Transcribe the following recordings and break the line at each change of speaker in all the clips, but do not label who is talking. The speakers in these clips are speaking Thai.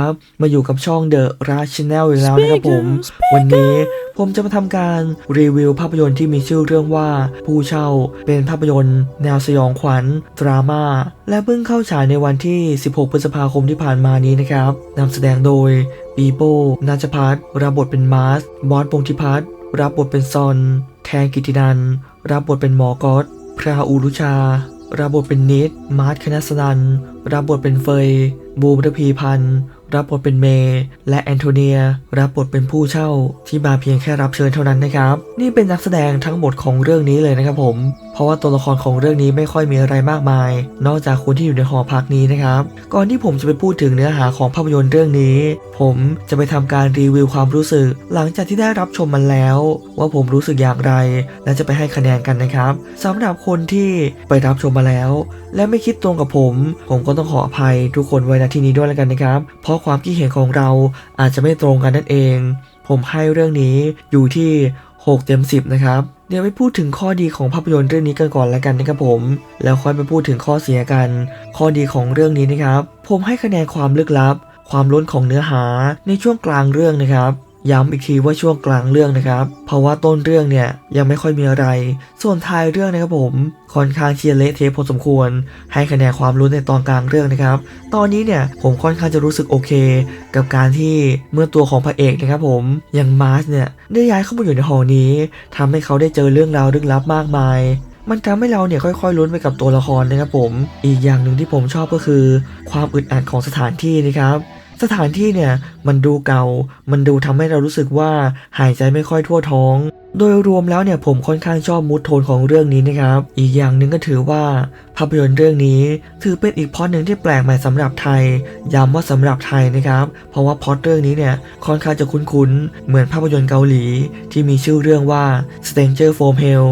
ครับมาอยู่กับช่อง The r a t i o n a l อีกแล้วนะครับผม วันนี้ผมจะมาทำการรีวิวภาพยนตร์ที่มีชื่อเรื่องว่าผู้เช่าเป็นภาพยนตร์ แนวสยองขวัญดราม่าและเพิ่งเข้าฉายในวันที่ 16 พฤษภาคมที่ผ่านมานี้นะครับนำแสดงโดยปีโป้นาชพัฒน์รับบทเป็นมาร์สบอสพงษ์ธิพัฒน์รับบทเป็นซอน แทนกิตินันท์รับบทเป็นหมอกอสพระอูรุชารับบทเป็นนิดมาร์ทคณสนันรับบทเป็นเฟยบูมระพีพันธ์ รับบทเป็นเมย์และแอนโทเนีย รับบทเป็นผู้เช่าที่มาเพียงแค่รับเชิญเท่านั้นนะครับ นี่เป็นนักแสดงทั้งหมดของเรื่องนี้เลยนะครับผมเพราะว่าตัวละครของเรื่องนี้ไม่ค่อยมีอะไรมากมาย นอกจากคนที่อยู่ในหอพักนี้นะครับ ก่อนที่ผมจะไปพูดถึงเนื้อหาของภาพยนตร์เรื่องนี้ ผมจะไปทำการรีวิวความรู้สึก หลังจากที่ได้รับชมมันแล้ว ว่าผมรู้สึกอย่างไร และจะไปให้คะแนนกันนะครับสำหรับคนที่ไปรับชมมาแล้ว และไม่คิดตรงกับผม ผมก็ต้องขออภัยทุกคนไว้ณที่นี้ด้วยแล้วกันนะครับ เพราะความคิดเห็นของเราอาจจะไม่ตรงกันนั่นเอง ผมให้เรื่องนี้อยู่ที่ 6 เต็ม 10 นะครับ เดี๋ยวไปพูดถึงข้อดีของภาพยนตร์เรื่องนี้กันก่อนแล้วกันนะครับผม แล้วค่อยไปพูดถึงข้อเสียกัน ข้อดีของเรื่องนี้นะครับ ผมให้คะแนนความลึกลับ ความล้นของเนื้อหาในช่วงกลางเรื่องนะครับ ย้ำอีกทีว่าช่วงกลางเรื่องนะครับ เพราะว่าต้นเรื่องเนี่ยยังไม่ค่อยมีอะไร ส่วนท้ายเรื่องนะครับผม ค่อนข้างเชียร์เละเทะพอสมควร ให้คะแนนความรู้ในตอนกลางเรื่องนะครับ ตอนนี้เนี่ยผมค่อนข้างจะรู้สึกโอเค กับการที่เมื่อตัวของพระเอกนะครับผมอย่างมาร์สเนี่ยได้ย้ายเข้ามาอยู่ในหอนี้ทำให้เขาได้เจอเรื่องราวลึกลับมากมายมันทำให้เราเนี่ยค่อยๆลุ้นไปกับตัวละครนะครับผม อีกอย่างหนึ่งที่ผมชอบก็คือ ความอึดอัดของสถานที่นะครับ สถานที่เนี่ยมันดูเก่ามันดูทำให้เรารู้สึกว่าหายใจไม่ค่อยทั่วท้อง โดยรวมแล้วเนี่ยผมค่อนข้างชอบมูดโทนของเรื่องนี้นะครับ อีกอย่างหนึ่งก็ถือว่าภาพยนตร์เรื่องนี้ ถือเป็นอีกพอตหนึ่งที่แปลกใหม่สำหรับไทย ย้ำว่าสำหรับไทยนะครับ เพราะว่าพอตเรื่องนี้เนี่ยค่อนข้างจะคุ้นๆ เหมือนภาพยนตร์เกาหลี ที่มีชื่อเรื่องว่า Stranger from Hell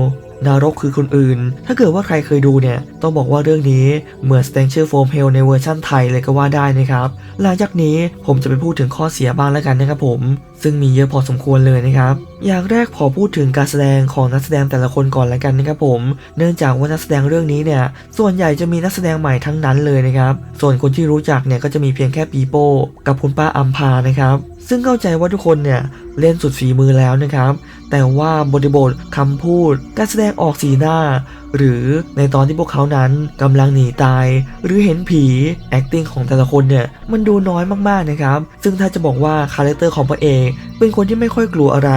นรกคือคนอื่น ถ้าเกิดว่าใครเคยดูเนี่ย ต้องบอกว่าเรื่องนี้เหมือน Stranger from Hell ในเวอร์ชั่นไทยเลยก็ว่าได้นะครับ หลังจากนี้ผมจะไปพูดถึงข้อเสียบ้างแล้วกันนะครับผม ซึ่งมีเยอะพอสมควรเลยนะครับ อย่างแรกขอพูดถึงการแสดงของนักแสดงแต่ละคนก่อนแล้วกันนะครับผม เนื่องจากว่านักแสดงเรื่องนี้เนี่ย ส่วนใหญ่จะมีนักแสดงใหม่ทั้งนั้นเลยนะครับ ส่วนคนที่รู้จักเนี่ยก็จะมีเพียงแค่ปีโป้กับคุณป้าอัมพานะครับ ซึ่งเข้าใจว่าทุกคนเนี่ยเล่นสุดฝีมือแล้วนะครับ แต่ว่าบริบทคำพูด การแสดงออกสีหน้า หรือในตอนที่พวกเขานั้นกำลังหนีตาย หรือเห็นผี acting ของแต่ละคนเนี่ยมันดูน้อยมากๆนะครับ ซึ่งถ้าจะบอกว่าคาแรคเตอร์ของพระเอกเป็นคนที่ไม่ค่อยกลัวอะไร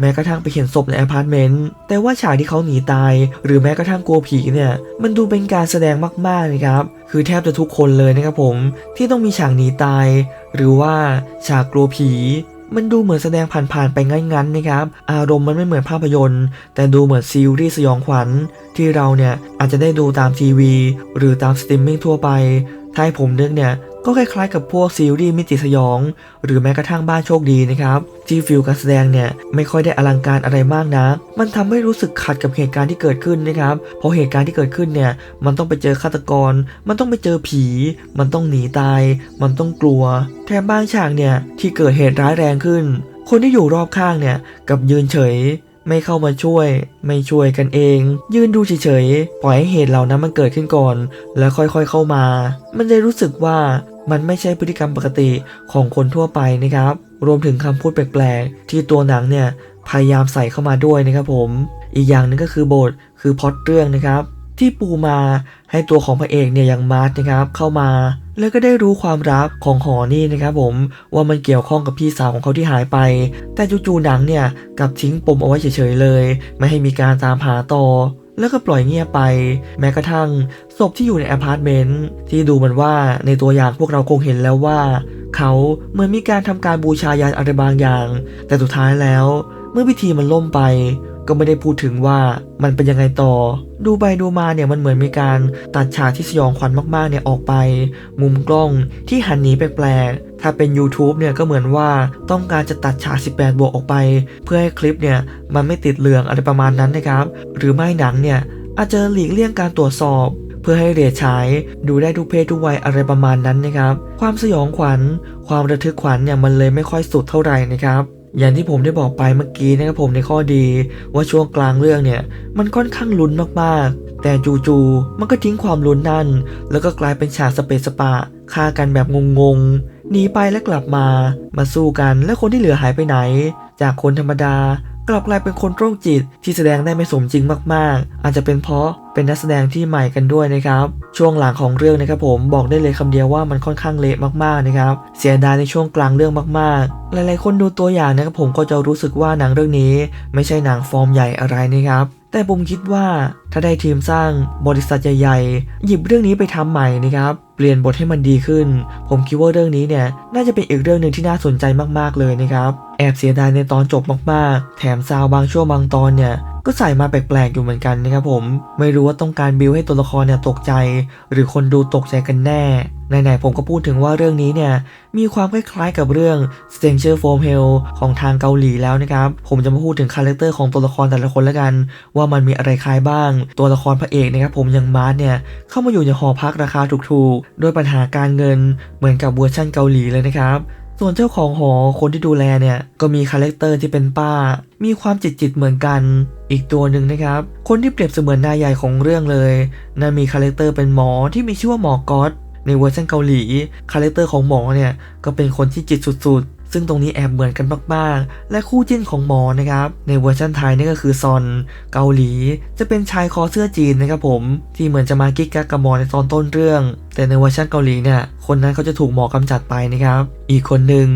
แม้กระทั่งไปเห็นศพในอพาร์ตเมนต์แต่ว่าฉากที่เขาหนีตาย หรือแม้กระทั่งกลัวผีเนี่ยมันดูเป็นการแสดงมากๆนะครับคือแทบจะทุกคนเลยนะครับผมที่ต้องมีฉากหนีตาย หรือว่าฉากกลัวผี มันดูเหมือนแสดงผ่านๆไปงั้นๆนะครับ อารมณ์มันไม่เหมือนภาพยนตร์ แต่ดูเหมือนซีรีส์สยองขวัญ ที่เราเนี่ยอาจจะได้ดูตามทีวี หรือตามสตรีมมิ่งทั่วไปถ้าให้ผมนึกเนี่ยก็คล้ายๆกับพวกซีรีส์มิติสยอง หรือแม้กระทั่งบ้านโชคดีนะครับที่ฟิลการแสดงเนี่ยไม่ค่อยได้อลังการอะไรมากนะ มันทำให้รู้สึกขัดกับเหตุการณ์ที่เกิดขึ้นนะครับเพราะเหตุการณ์ที่เกิดขึ้นเนี่ยมันต้องไปเจอฆาตกร มันต้องไปเจอผี มันต้องหนีตาย มันต้องกลัว แถมบางฉากเนี่ยที่เกิดเหตุร้ายแรงขึ้น คนที่อยู่รอบข้างเนี่ยกับยืนเฉย ไม่เข้ามาช่วย ไม่ช่วยกันเอง ยืนดูเฉยๆ ปล่อยให้เหตุเหล่านั้นมันเกิดขึ้นก่อน แล้วค่อยๆเข้ามา มันจะรู้สึกว่ามันไม่ใช่พฤติกรรมปกติของคนทั่วไปนะครับ รวมถึงคำพูดแปลกๆ ที่ตัวหนังเนี่ยพยายามใส่เข้ามาด้วยนะครับผม อีกอย่างหนึงก็คือบทคือพล็อตเรื่องนะครับ ที่ปูมาให้ตัวของพระเอกเนี่ยอย่างมาร์ทนะครับเข้ามา แล้วก็ได้รู้ความรักของหอนี่นะครับผมว่ามันเกี่ยวข้องกับพี่สาวของเขาที่หายไป แต่จู่ๆหนังเนี่ยกับทิ้งปมเอาไว้เฉยๆเลย ไม่ให้มีการตามหาต่อแล้วก็ปล่อยเงียบไป แม้กระทั่งศพที่อยู่ในอพาร์ตเมนต์ที่ดูเหมือนว่าในตัวอย่างพวกเราคงเห็นแล้วว่า เขาเหมือนมีการทำการบูชายันอะไรบางอย่าง แต่สุดท้ายแล้ว เมื่อพิธีมันล่มไป ก็ไม่ได้พูดถึงว่ามันเป็นยังไงต่อ ดูไปดูมาเนี่ยมันเหมือนมีการตัดฉากที่สยองขวัญมากๆเนี่ยออกไป มุมกล้องที่หันหนีแปลกๆถ้าเป็น YouTube เนี่ยก็เหมือนว่าต้องการจะตัดฉาก 18 บวกออกไป เพื่อให้คลิปเนี่ยมันไม่ติดเหลืองอะไรประมาณนั้นนะครับ หรือไม่หนังเนี่ยอาจจะหลีกเลี่ยงการตรวจสอบ เพื่อให้เรทฉายดูได้ทุกเพศทุกวัยอะไรประมาณนั้นนะครับ ความสยองขวัญ ความระทึกขวัญเนี่ยมันเลยไม่ค่อยสุดเท่าไหร่นะครับ อย่างที่ผมได้บอกไปเมื่อกี้นะครับผมในข้อดีว่าช่วงกลางเรื่องเนี่ย มันค่อนข้างลุ้นมากๆ แต่จู่ๆมันก็ทิ้งความลุ้นนั่น แล้วก็กลายเป็นฉากสเปซสปะฆ่ากันแบบงงๆหนีไปและกลับมา มาสู้กันและคนที่เหลือหายไปไหน จากคนธรรมดา กลับกลายเป็นคนโรคจิตที่แสดงได้ไม่สมจริงมากๆ อาจจะเป็นเพราะเป็นนักแสดงที่ใหม่กันด้วยนะครับ ช่วงหลังของเรื่องนะครับผมบอกได้เลยคำเดียวว่ามันค่อนข้างเละมากๆนะครับ เสียดายในช่วงกลางเรื่องมากๆ หลายๆ คนดูตัวอย่างนะครับผมก็จะรู้สึกว่าหนังเรื่องนี้ ไม่ใช่หนังฟอร์มใหญ่อะไรนะครับ แต่ผมคิดว่าถ้าได้ทีมสร้างบริษัทใหญ่ๆ หยิบเรื่องนี้ไปทำใหม่นะครับ เปลี่ยนบทให้มันดีขึ้น ผมคิดว่าเรื่องนี้เนี่ย น่าจะเป็นอีกเรื่องหนึ่งที่น่าสนใจมากๆเลยนะครับ แอบเสียดายในตอนจบมากๆ แถมซาวบางช่วงบางตอนเนี่ย ก็ใส่มาแปลกๆอยู่เหมือนกันนะครับผม ไม่รู้ว่าต้องการบิวให้ตัวละครเนี่ยตกใจ หรือคนดูตกใจกันแน่ ไหนๆผมก็พูดถึงว่าเรื่องนี้เนี่ย มีความคล้ายๆกับเรื่อง Stranger from Hell ของทางเกาหลีแล้วนะครับ ผมจะมาพูดถึงคาแรคเตอร์ของตัวละครแต่ละคนแล้วกัน ว่ามันมีอะไรคล้ายบ้างตัวละครพระเอกนะครับผมอย่างมาร์ทเนี่ยเข้ามาอยู่ในหอพักราคาถูกๆ โดยปัญหาการเงินเหมือนกับเวอร์ชั่นเกาหลีเลยนะครับส่วนเจ้าของหอคนที่ดูแลเนี่ยก็มีคาแรคเตอร์ที่เป็นป้า มีความจิตจิตเหมือนกันอีกตัวหนึ่งนะครับ คนที่เปรียบเสมือนนายใหญ่ของเรื่องเลยนั่นมีคาแรคเตอร์เป็นหมอที่มีชื่อว่าหมอก๊อตในเวอร์ชันเกาหลีคาแรคเตอร์ของหมอเนี่ยก็เป็นคนที่จิตสุดๆ ซึ่งตรงนี้แอบเหมือนกันมากๆ และคู่จิ้นของหมอนะครับ ในเวอร์ชันไทยนี่ก็คือซอนเกาหลี จะเป็นชายคอเสื้อจีนนะครับผม ที่เหมือนจะมากิ๊กกักกับหมอในตอนต้นเรื่อง แต่ในเวอร์ชันเกาหลีเนี่ย คนนั้นเขาจะถูกหมอกำจัดไปนะครับ อีกคนหนึ่ง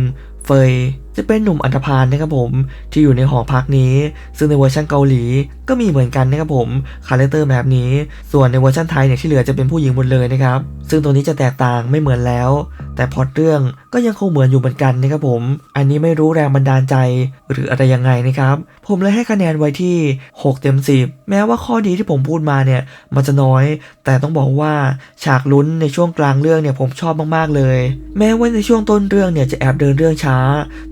เฟยจะเป็นหนุ่มอันธพาลนะครับผม ที่อยู่ในหอพักนี้ ซึ่งในเวอร์ชันเกาหลีก็มีเหมือนกันนะครับผมคาแรคเตอร์แบบนี้ ส่วนในเวอร์ชันไทยเนี่ยที่เหลือจะเป็นผู้หญิงหมดเลยนะครับ ซึ่งตรงนี้จะแตกต่างไม่เหมือนแล้ว แต่พอตเรื่องก็ยังคงเหมือนอยู่เหมือนกันนะครับผม อันนี้ไม่รู้แรงบันดาลใจหรืออะไรยังไงนะครับ ผมเลยให้คะแนนไว้ที่ 6 เต็ม 10 แม้ว่าข้อดีที่ผมพูดมาเนี่ยมันจะน้อย แต่ต้องบอกว่าฉากลุ้นในช่วงกลางเรื่องเนี่ยผมชอบมากๆเลย แม้ว่าในช่วงต้นเรื่องเนี่ยจะแอบเดินเรื่องช้า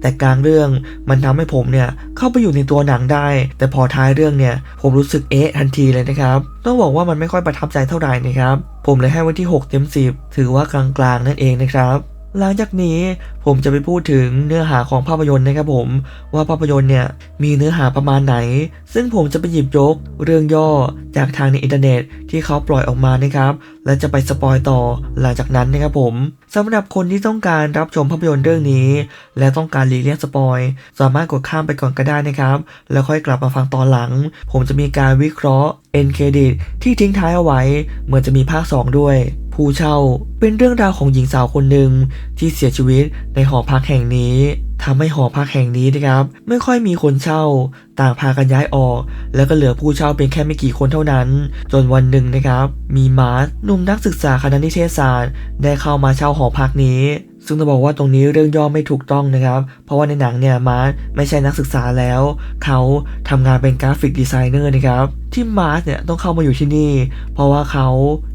แต่กลางเรื่องมันทำให้ผมเนี่ยเข้าไปอยู่ในตัวหนังได้ แต่พอท้ายเรื่องเนี่ยผมรู้สึกเอ๊ะทันทีเลยนะครับ ต้องบอกว่ามันไม่ค่อยประทับใจเท่าไหร่นะครับ ผมเลยให้ไว้ที่ 6 เต็ม 10 ถือว่ากลางๆนั่นเองนะครับ หลังจากนี้ผมจะไปพูดถึงเนื้อหาของภาพยนตร์นะครับผม ว่าภาพยนตร์เนี่ยมีเนื้อหาประมาณไหน ซึ่งผมจะไปหยิบยกเรื่องย่อจากทางในอินเทอร์เน็ตที่เขาปล่อยออกมานะครับ และจะไปสปอยต่อหลังจากนั้นนะครับผมสำหรับคนที่ต้องการรับชมภาพยนตร์เรื่องนี้ และต้องการหลีกเลี่ยงสปอยสามารถกดข้ามไปก่อนก็ได้นะครับ แล้วค่อยกลับมาฟังตอนหลัง ผมจะมีการวิเคราะห์ end credit ที่ทิ้งท้ายเอาไว้เหมือนจะมีภาค 2 ด้วย ผู้เช่า เป็นเรื่องราวของหญิงสาวคนหนึ่งที่เสียชีวิตในหอพักแห่งนี้ทำให้หอพักแห่งนี้นะครับ ไม่ค่อยมีคนเช่า ต่างพากันย้ายออก แล้วก็เหลือผู้เช่าเป็นแค่ไม่กี่คนเท่านั้น จนวันหนึ่งนะครับ มีมาร์สหนุ่มนักศึกษาคณะนิเทศศาสตร์ ได้เข้ามาเช่าหอพักนี้ ซึ่งต้องบอกว่าตรงนี้เรื่องย่อไม่ถูกต้องนะครับ เพราะว่าในหนังเนี่ยมาร์สไม่ใช่นักศึกษาแล้ว เขาทำงานเป็นกราฟิกดีไซเนอร์นะครับ ที่มาร์สเนี่ยต้องเข้ามาอยู่ที่นี่ เพราะว่าเขา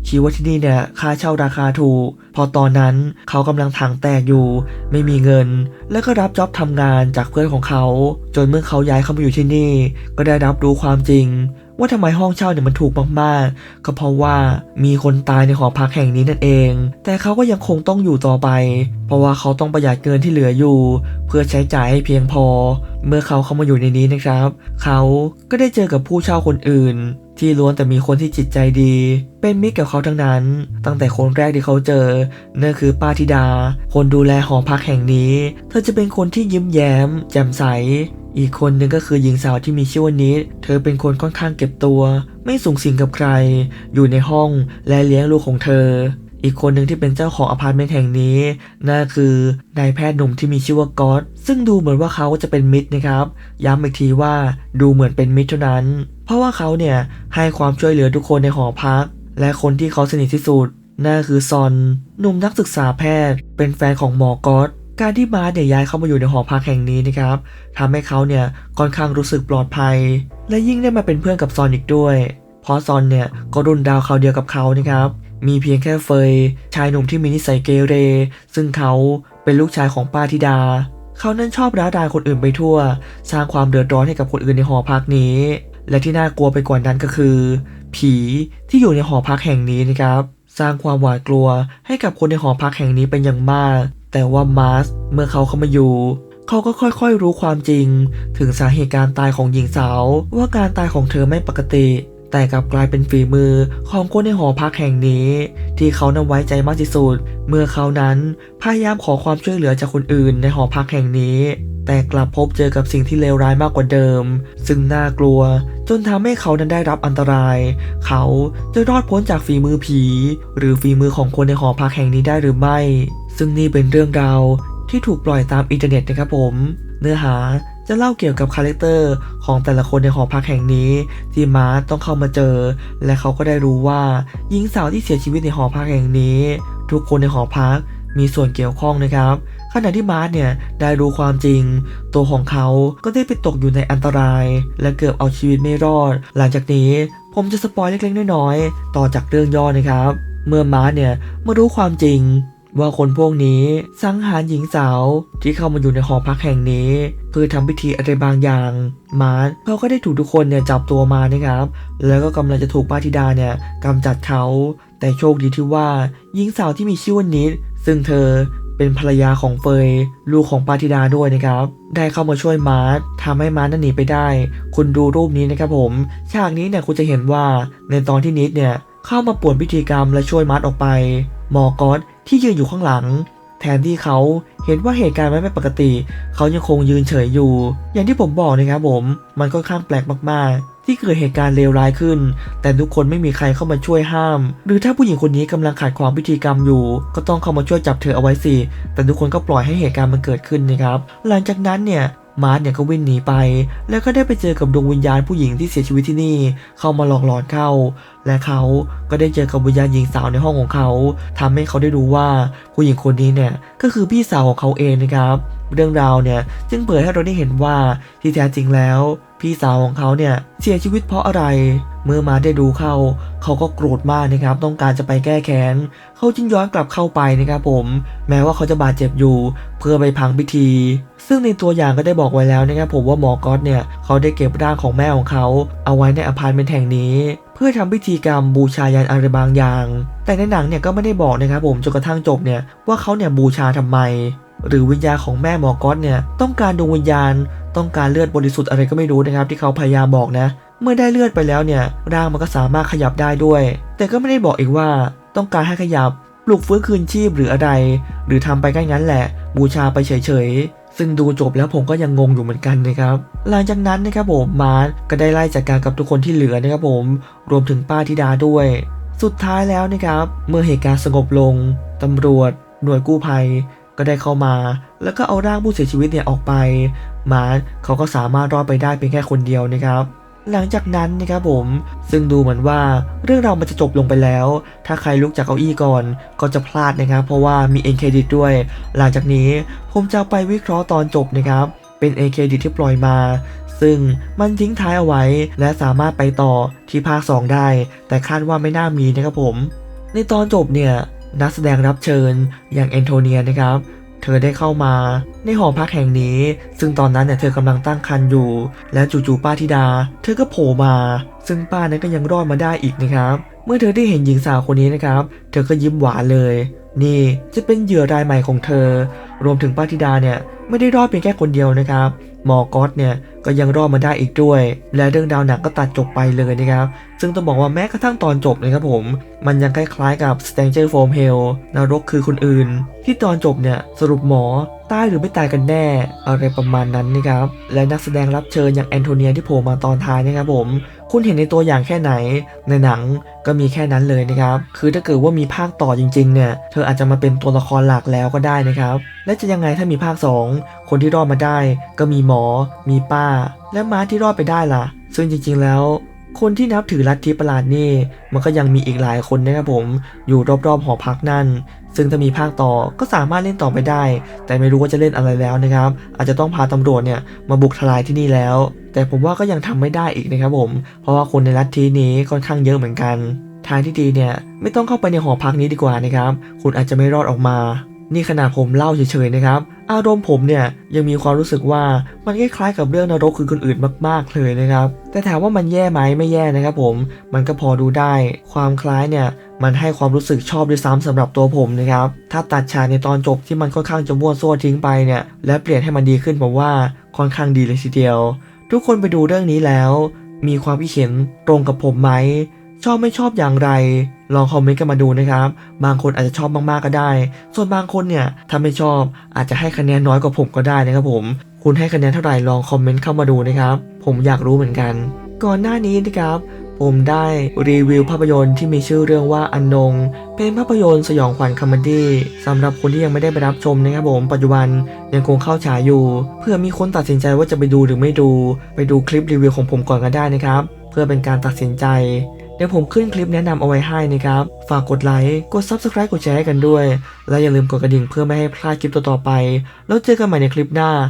คิดว่าที่นี่เนี่ยค่าเช่าราคาถูก พอตอนนั้นเขากำลังถังแตกอยู่ ไม่มีเงิน แล้วก็รับจ็อบทำงานจากเพื่อนของเขา จนเมื่อเขาย้ายเข้ามาอยู่ที่นี่ ก็ได้รับรู้ความจริง ว่าทำไมห้องเช่าเนี่ยมันถูกมากๆ ก็เพราะว่ามีคนตายในหอพักแห่งนี้นั่นเอง แต่เขาก็ยังคงต้องอยู่ต่อไป เพราะว่าเขาต้องประหยัดเงินที่เหลืออยู่ เพื่อใช้จ่ายให้เพียงพอ เมื่อเขาเข้ามาอยู่ในนี้นะครับ เขาก็ได้เจอกับผู้เช่าคนอื่น ที่ล้วนแต่มีคนที่จิตใจดี เป็นมิตรกับเขาทั้งนั้น ตั้งแต่คนแรกที่เขาเจอนั่นคือป้าธิดา คนดูแลหอพักแห่งนี้ เธอจะเป็นคนที่ยิ้มแย้ม แจ่มใส อีกคนหนึ่งก็คือหญิงสาวที่มีชื่อว่านิด เธอเป็นคนค่อนข้างเก็บตัว ไม่สูงสิงกับใคร อยู่ในห้องและเลี้ยงลูกของเธอ อีกคนหนึ่งที่เป็นเจ้าของอพาร์ตเมนต์แห่งนี้ นั่นคือนายแพทย์หนุ่มที่มีชื่อว่าก๊อตซึ่งดูเหมือนว่าเขาจะเป็นมิตรนะครับ ย้ำอีกทีว่าดูเหมือนเป็นมิตรเท่านั้น เพราะว่าเขาเนี่ยให้ความช่วยเหลือทุกคนในหอพัก และคนที่เขาสนิทที่สุดนั่นคือซอนหนุ่มนักศึกษาแพทย์ เป็นแฟนของหมอก๊อต การที่มาร์เนี่ยย้ายเข้ามาอยู่ในหอพักแห่งนี้นะครับทำให้เขาเนี่ยค่อนข้างรู้สึกปลอดภัย และยิ่งได้มาเป็นเพื่อนกับซอนอีกด้วย เพราะซอนเนี่ยก็รุ่นดาวเขาเดียวกับเขานะครับ มีเพียงแค่เฟย ชายหนุ่มที่มีนิสัยเกเร ซึ่งเขาเป็นลูกชายของป้าธิดา เขานั้นชอบร้าดายคนอื่นไปทั่ว สร้างความเดือดร้อนให้กับคนอื่นในหอพักนี้ และที่น่ากลัวไปกว่านั้นก็คือ ผีที่อยู่ในหอพักแห่งนี้นะครับ สร้างความหวาดกลัวให้กับคนในหอพักแห่งนี้เป็นอย่างมาก แต่ว่ามาร์สเมื่อเขาเข้ามาอยู่ เขาก็ค่อยๆรู้ความจริง ถึงสาเหตุการตายของหญิงสาวว่าการตายของเธอไม่ปกติ แต่กลับกลายเป็นฝีมือของคนในหอพักแห่งนี้ ที่เขานำไว้ใจมากที่สุด เมื่อเขานั้นพยายามขอความช่วยเหลือจากคนอื่นในหอพักแห่งนี้ แต่กลับพบเจอกับสิ่งที่เลวร้ายมากกว่าเดิม ซึ่งน่ากลัวจนทำให้เขานั้นได้รับอันตราย เขาจะรอดพ้นจากฝีมือผี หรือฝีมือของคนในหอพักแห่งนี้ได้หรือไม่ ซึ่งนี่เป็นเรื่องราวที่ถูกปล่อยตามอินเทอร์เน็ตนะครับผม เนื้อหา จะเล่าเกี่ยวกับคาแรคเตอร์ของแต่ละคนในหอพักแห่งนี้ ที่มาร์ทต้องเข้ามาเจอ และเขาก็ได้รู้ว่าหญิงสาวที่เสียชีวิตในหอพักแห่งนี้ ทุกคนในหอพักมีส่วนเกี่ยวข้องนะครับขณะที่มาร์ทเนี่ยได้รู้ความจริง ตัวของเขาก็ได้ไปตกอยู่ในอันตราย และเกือบเอาชีวิตไม่รอด หลังจากนี้ผมจะสปอยเล็กๆน้อยๆต่อจากเรื่องย่อนะครับ เมื่อมาร์ทเนี่ยมารู้ความจริง ว่าคนพวกนี้สังหารหญิงสาวที่เข้ามาอยู่ในหอพักแห่งนี้ เพื่อทำพิธีอะไรบางอย่าง มาร์ทเขาก็ได้ถูกทุกคนเนี่ยจับตัวมานะครับ แล้วก็กำลังจะถูกป้าธิดาเนี่ยกำจัดเขา แต่โชคดีที่ว่าหญิงสาวที่มีชื่อว่านิดซึ่งเธอเป็นภรรยาของเฟย ลูกของป้าธิดาด้วยนะครับ ได้เข้ามาช่วยมาร์ททำให้มาร์ทนั้นหนีไปได้ คุณดูรูปนี้นะครับผม ฉากนี้เนี่ยคุณจะเห็นว่าในตอนที่นิดเนี่ยเข้ามาป่วนพิธีกรรมและช่วยมาร์ทออกไปหมอกอต ที่ยืนอยู่ข้างหลัง แทนที่เขาเห็นว่าเหตุการณ์มันไม่ปกติ เขายังคงยืนเฉยอยู่ อย่างที่ผมบอกนะครับผม มันค่อนข้างแปลกมากๆ ที่เกิดเหตุการณ์เลวร้ายขึ้น แต่ทุกคนไม่มีใครเข้ามาช่วยห้าม หรือถ้าผู้หญิงคนนี้กำลังขัดขวางพิธีกรรมอยู่ ก็ต้องเข้ามาช่วยจับเธอเอาไว้สิ แต่ทุกคนก็ปล่อยให้เหตุการณ์มันเกิดขึ้นนะครับ หลังจากนั้นเนี่ยมาร์ทเนี่ยก็วิ่งหนีไป แล้วก็ได้ไปเจอกับดวงวิญญาณผู้หญิงที่เสียชีวิตที่นี่ เข้ามาหลอกหลอนเข้า และเขาก็ได้เจอกับวิญญาณหญิงสาวในห้องของเขาทำให้เขาได้รู้ว่าผู้หญิงคนนี้เนี่ยก็คือพี่สาวของเขาเองนะครับ เรื่องราวเนี่ยจึงเผยให้เราได้เห็นว่าที่แท้จริงแล้ว พี่สาวของเขาเนี่ยเสียชีวิตเพราะอะไร เมื่อมาได้ดูเข้าเขาก็โกรธมากนะครับ ต้องการจะไปแก้แค้นเขาจึงย้อนกลับเข้าไปนะครับผม แม้ว่าเขาจะบาดเจ็บอยู่ เพื่อไปพังพิธี ซึ่งในตัวอย่างก็ได้บอกไว้แล้วนะครับผมว่าหมอก๊อตเนี่ยเขาได้เก็บร่างของแม่ของเขาเอาไว้ในอพาร์ตเมนต์แห่งนี้ เพื่อทำพิธีกรรมบูชายันอะไรบางอย่าง แต่ในหนังเนี่ยก็ไม่ได้บอกนะครับผมจนกระทั่งจบเนี่ยว่าเขาเนี่ยบูชาทำไม หรือวิญญาณของแม่หมอก๊อตเนี่ยต้องการดวงวิญญาณ ต้องการเลือดบริสุทธิ์อะไรก็ไม่รู้นะครับที่เขาพยายามบอกนะ เมื่อได้เลือดไปแล้วเนี่ยร่างมันก็สามารถขยับได้ด้วย แต่ก็ไม่ได้บอกอีกว่าต้องการให้ขยับปลุกฟื้นคืนชีพหรืออะไร หรือทำไปแค่นั้นแหละ บูชาไปเฉยๆ ซึ่งดูจบแล้วผมก็ยังงงอยู่เหมือนกันนะครับหลังจากนั้นนะครับผมมาร์ทก็ได้ไล่จัดการกับทุกคนที่เหลือนะครับผมรวมถึงป้าธิดาด้วย สุดท้ายแล้วนะครับ เมื่อเหตุการณ์สงบลงตำรวจ หน่วยกู้ภัย ก็ได้เข้ามา แล้วก็เอาร่างผู้เสียชีวิตเนี่ยออกไป มาร์ทเขาก็สามารถรอดไปได้เพียงแค่คนเดียวนะครับ หลังจากนั้นนะครับผม ซึ่งดูเหมือนว่าเรื่องราวมันจะจบลงไปแล้ว ถ้าใครลุกจากเก้าอี้ก่อนก็จะพลาดนะครับ เพราะว่ามีเอ็นเครดิตด้วย หลังจากนี้ผมจะไปวิเคราะห์ตอนจบนะครับ เป็นเอ็นเครดิตที่ปล่อยมา ซึ่งมันทิ้งท้ายเอาไว้ และสามารถไปต่อที่ภาค 2 ได้ แต่คาดว่าไม่น่ามีนะครับผม ในตอนจบเนี่ยนักแสดงรับเชิญอย่างแอนโทเนียนะครับ เธอได้เข้ามา ในหอพักแห่งนี้ ซึ่งตอนนั้นเนี่ยเธอกำลังตั้งครรภ์อยู่ และจู่ๆป้าธิดา เธอก็โผล่มา ซึ่งป้านั้นก็ยังรอดมาได้อีกนะครับ เมื่อเธอได้เห็นหญิงสาวคนนี้นะครับ เธอก็ยิ้มหวานเลย นี่จะเป็นเหยื่อรายใหม่ของเธอรวมถึงป้าธิดาเนี่ยไม่ได้รอดเพียงแค่คนเดียวนะครับหมอก๊อตเนี่ยก็ยังรอดมาได้อีกด้วย และเรื่องราวหนังก็ตัดจบไปเลยนะครับ ซึ่งต้องบอกว่าแม้กระทั่งตอนจบนะครับผม มันยังคล้ายๆกับ Stranger from Hell นรกคือคนอื่น ที่ตอนจบเนี่ยสรุปหมอตายหรือไม่ตายกันแน่ อะไรประมาณนั้นนะครับ และนักแสดงรับเชิญอย่างแอนโทเนียที่โผล่มาตอนท้ายนะครับผม คุณเห็นในตัวอย่างแค่ไหน ในหนังก็มีแค่นั้นเลยนะครับ คือถ้าเกิดว่ามีภาคต่อจริงๆเนี่ย เธออาจจะมาเป็นตัวละครหลักแล้วก็ได้นะครับและจะยังไงถ้ามีภาค 2 คนที่รอดมาได้ ก็มีหมอ มีป้า และม้าที่รอดไปได้ล่ะ ซึ่งจริงๆแล้ว คนที่นับถือลัทธิประหลาดนี่ มันก็ยังมีอีกหลายคนนะครับผม อยู่รอบๆหอพักนั่น ซึ่งถ้ามีภาคต่อก็สามารถเล่นต่อไปได้ แต่ไม่รู้ว่าจะเล่นอะไรแล้วนะครับ อาจจะต้องพาตำรวจเนี่ยมาบุกทลายที่นี่แล้ว แต่ผมว่าก็ยังทำไม่ได้อีกนะครับผม เพราะว่าคนในลัทธินี้ค่อนข้างเยอะเหมือนกันทางที่ดีเนี่ยไม่ต้องเข้าไปในหอพักนี้ดีกว่านะครับ คุณอาจจะไม่รอดออกมา นี่ขนาดผมเล่าเฉยๆนะครับ อารมณ์ผมเนี่ยยังมีความรู้สึกว่ามันคล้ายๆกับเรื่องนรกคือคนอื่นมาก ๆเลยนะครับ แต่ถามว่ามันแย่ไหมไม่แย่นะครับผมมันก็พอดูได้ ความคล้ายเนี่ยมันให้ความรู้สึกชอบด้วยซ้ำสำหรับตัวผมนะครับ ถ้าตัดฉากในตอนจบที่มันค่อนข้างจะม้วนซั่วทิ้งไปเนี่ยและเปลี่ยนให้มันดีขึ้นผมว่าค่อนข้างดีเลยทีเดียว ทุกคนไปดูเรื่องนี้แล้ว มีความคิดเห็นตรงกับผมไหม ชอบไม่ชอบอย่างไร ลองคอมเมนต์กันมาดูนะครับ บางคนอาจจะชอบมากๆก็ได้ ส่วนบางคนเนี่ยถ้าไม่ชอบอาจจะให้คะแนนน้อยกว่าผมก็ได้นะครับผม คุณให้คะแนนเท่าไหร่ลองคอมเมนต์เข้ามาดูนะครับ ผมอยากรู้เหมือนกัน ก่อนหน้านี้นะครับผมได้รีวิวภาพยนตร์ที่มีชื่อเรื่องว่าอันนง เป็นภาพยนตร์สยองขวัญคอมเมดี้สำหรับคนที่ยังไม่ได้ไปรับชมนะครับผมปัจจุบันยังคงเข้าฉายอยู่ เพื่อมีคนตัดสินใจว่าจะไปดูหรือไม่ดู ไปดูคลิปรีวิวของผมก่อนก็ได้นะครับ เพื่อเป็นการตัดสินใจ เดี๋ยวผมขึ้นคลิปแนะนำเอาไว้ให้นะครับ ฝากกดไลค์ กด Subscribe กดแชร์กันด้วย และอย่าลืมกดกระดิ่งเพื่อไม่ให้พลาดคลิปต่อๆไป แล้วเจอกันใหม่ในคลิปหน้า